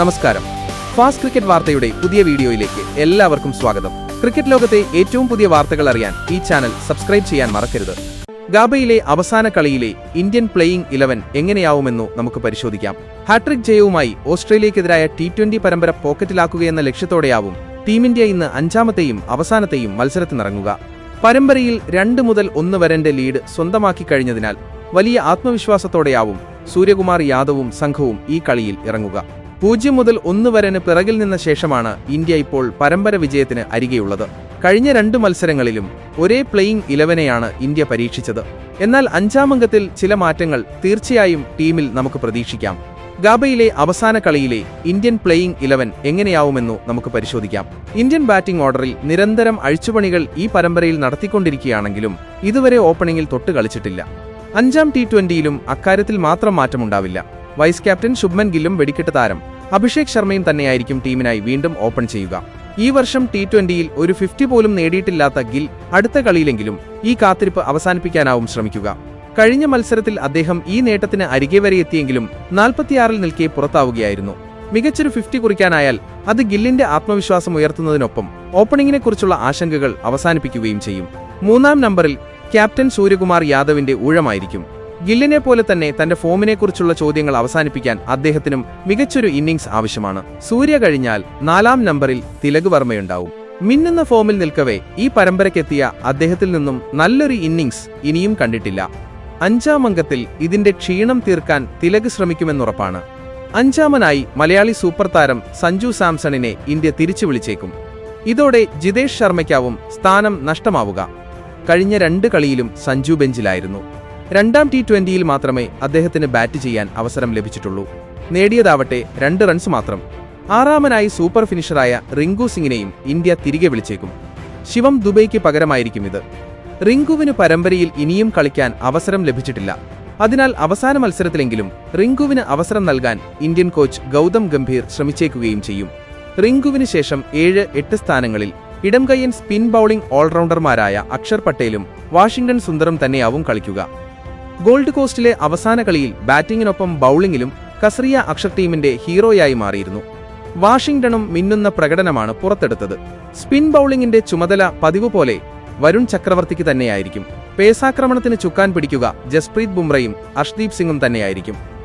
നമസ്കാരം. Fast cricket വാർത്തയുടെ പുതിയ വീഡിയോയിലേക്ക് എല്ലാവർക്കും സ്വാഗതം. ക്രിക്കറ്റ് ലോകത്തെ ഏറ്റവും പുതിയ വാർത്തകൾ അറിയാൻ ഈ ചാനൽ സബ്സ്ക്രൈബ് ചെയ്യാൻ മറക്കരുത്. ഗാബയിലെ അവസാന കളിയിലെ ഇന്ത്യൻ പ്ലേയിംഗ് ഇലവൻ എങ്ങനെയാവുമെന്നു നമുക്ക് പരിശോധിക്കാം. ഹാട്രിക് ജയവുമായി ഓസ്ട്രേലിയക്കെതിരായ ടി ട്വന്റി പരമ്പര പോക്കറ്റിലാക്കുകയെന്ന ലക്ഷ്യത്തോടെയാവും ടീം ഇന്ത്യ ഇന്ന് അഞ്ചാമത്തെയും അവസാനത്തെയും മത്സരത്തിനിറങ്ങുക. പരമ്പരയിൽ രണ്ട് മുതൽ ഒന്ന് വരന്റെ ലീഡ് സ്വന്തമാക്കി കഴിഞ്ഞതിനാൽ വലിയ ആത്മവിശ്വാസത്തോടെയാവും സൂര്യകുമാർ യാദവും സംഘവും ഈ കളിയിൽ ഇറങ്ങുക. പൂജ്യം മുതൽ ഒന്ന് വരന് പിറകിൽ നിന്ന ശേഷമാണ് ഇന്ത്യ ഇപ്പോൾ പരമ്പര വിജയത്തിന് അരികെയുള്ളത്. കഴിഞ്ഞ രണ്ട് മത്സരങ്ങളിലും ഒരേ പ്ലേയിംഗ് ഇലവനെയാണ് ഇന്ത്യ പരീക്ഷിച്ചത്. എന്നാൽ അഞ്ചാമംഗത്തിൽ ചില മാറ്റങ്ങൾ തീർച്ചയായും ടീമിൽ നമുക്ക് പ്രതീക്ഷിക്കാം. ഗാബയിലെ അവസാന കളിയിലെ ഇന്ത്യൻ പ്ലേയിംഗ് ഇലവൻ എങ്ങനെയാവുമെന്നു നമുക്ക് പരിശോധിക്കാം. ഇന്ത്യൻ ബാറ്റിംഗ് ഓർഡറിൽ നിരന്തരം അഴിച്ചുപണികൾ ഈ പരമ്പരയിൽ നടത്തിക്കൊണ്ടിരിക്കുകയാണെങ്കിലും ഇതുവരെ ഓപ്പണിംഗിൽ തൊട്ട് കളിച്ചിട്ടില്ല. അഞ്ചാം ടി ട്വന്റിയിലും അക്കാര്യത്തിൽ മാത്രം മാറ്റമുണ്ടാവില്ല. വൈസ് ക്യാപ്റ്റൻ ശുഭ്മൻ ഗില്ലും വെടിക്കെട്ട് താരം. അഭിഷേക് ശർമ്മയും തന്നെയായിരിക്കും ടീമിനായി വീണ്ടും ഓപ്പൺ ചെയ്യുക. ഈ വർഷം ടി ട്വന്റിയിൽ ഒരു ഫിഫ്റ്റി പോലും നേടിയിട്ടില്ലാത്ത ഗിൽ അടുത്ത കളിയിലെങ്കിലും ഈ കാത്തിരിപ്പ് അവസാനിപ്പിക്കാനാവും ശ്രമിക്കുക. കഴിഞ്ഞ മത്സരത്തിൽ അദ്ദേഹം ഈ നേട്ടത്തിന് അരികെ വരെ എത്തിയെങ്കിലും നാൽപ്പത്തിയാറിൽ നിൽക്കെ പുറത്താവുകയായിരുന്നു. മികച്ചൊരു ഫിഫ്റ്റി കുറിക്കാനായാൽ അത് ഗില്ലിന്റെ ആത്മവിശ്വാസം ഉയർത്തുന്നതിനൊപ്പം ഓപ്പണിംഗിനെക്കുറിച്ചുള്ള ആശങ്കകൾ അവസാനിപ്പിക്കുകയും ചെയ്യും. മൂന്നാം നമ്പറിൽ ക്യാപ്റ്റൻ സൂര്യകുമാർ യാദവിന്റെ ഊഴമായിരിക്കും. ഗില്ലിനെ പോലെ തന്നെ തന്റെ ഫോമിനെക്കുറിച്ചുള്ള ചോദ്യങ്ങൾ അവസാനിപ്പിക്കാൻ അദ്ദേഹത്തിനും മികച്ചൊരു ഇന്നിംഗ്സ് ആവശ്യമാണ്. സൂര്യ കഴിഞ്ഞാൽ നാലാം നമ്പറിൽ തിലക് വർമ്മയുണ്ടാവും. മിന്നുന്ന ഫോമിൽ നിൽക്കവേ ഈ പരമ്പരയ്ക്കെത്തിയ അദ്ദേഹത്തിൽ നിന്നും നല്ലൊരു ഇന്നിംഗ്സ് ഇനിയും കണ്ടിട്ടില്ല. അഞ്ചാം അംഗത്തിൽ ഇതിന്റെ ക്ഷീണം തീർക്കാൻ തിലക് ശ്രമിക്കുമെന്നുറപ്പാണ്. അഞ്ചാമനായി മലയാളി സൂപ്പർ താരം സഞ്ജു സാംസണിനെ ഇന്ത്യ തിരിച്ചു വിളിച്ചേക്കും. ഇതോടെ ജിതേഷ് ശർമ്മയ്ക്കാവും സ്ഥാനം നഷ്ടമാവുക. കഴിഞ്ഞ രണ്ട് കളിയിലും സഞ്ജു ബെഞ്ചിലായിരുന്നു. രണ്ടാം ടി ട്വന്റിയിൽ മാത്രമേ അദ്ദേഹത്തിന് ബാറ്റ് ചെയ്യാൻ അവസരം ലഭിച്ചിട്ടുള്ളൂ. നേടിയതാവട്ടെ രണ്ട് റൺസ് മാത്രം. ആറാമനായി സൂപ്പർ ഫിനിഷറായ റിങ്കു സിംഗിനെയും ഇന്ത്യ തിരികെ വിളിച്ചേക്കും. ശിവം ദുബൈക്ക് പകരമായിരിക്കും ഇത്. റിങ്കുവിന് പരമ്പരയിൽ ഇനിയും കളിക്കാൻ അവസരം ലഭിച്ചിട്ടില്ല. അതിനാൽ അവസാന മത്സരത്തിലെങ്കിലും റിങ്കുവിന് അവസരം നൽകാൻ ഇന്ത്യൻ കോച്ച് ഗൗതം ഗംഭീർ ശ്രമിച്ചേക്കുകയും ചെയ്യും. റിങ്കുവിന് ശേഷം ഏഴ് എട്ട് സ്ഥാനങ്ങളിൽ ഇടംകയ്യൻ സ്പിൻ ബൌളിംഗ് ഓൾറൗണ്ടർമാരായ അക്ഷർ പട്ടേലും വാഷിംഗ്ടൺ സുന്ദറും തന്നെയാവും കളിക്കുക. ഗോൾഡ് കോസ്റ്റിലെ അവസാന കളിയിൽ ബാറ്റിംഗിനൊപ്പം ബൌളിംഗിലും കസറിയ അക്ഷർ ടീമിന്റെ ഹീറോയായി മാറിയിരുന്നു. വാഷിംഗ്ടണും മിന്നുന്ന പ്രകടനമാണ് പുറത്തെടുത്തത്. സ്പിൻ ബൌളിംഗിന്റെ ചുമതല പതിവ് പോലെ വരുൺ ചക്രവർത്തിക്ക് തന്നെയായിരിക്കും. പേസാക്രമണത്തിന് ചുക്കാൻ പിടിക്കുക ജസ്പ്രീത് ബുംറയും അഷ്ദീപ് സിംഗും തന്നെയായിരിക്കും.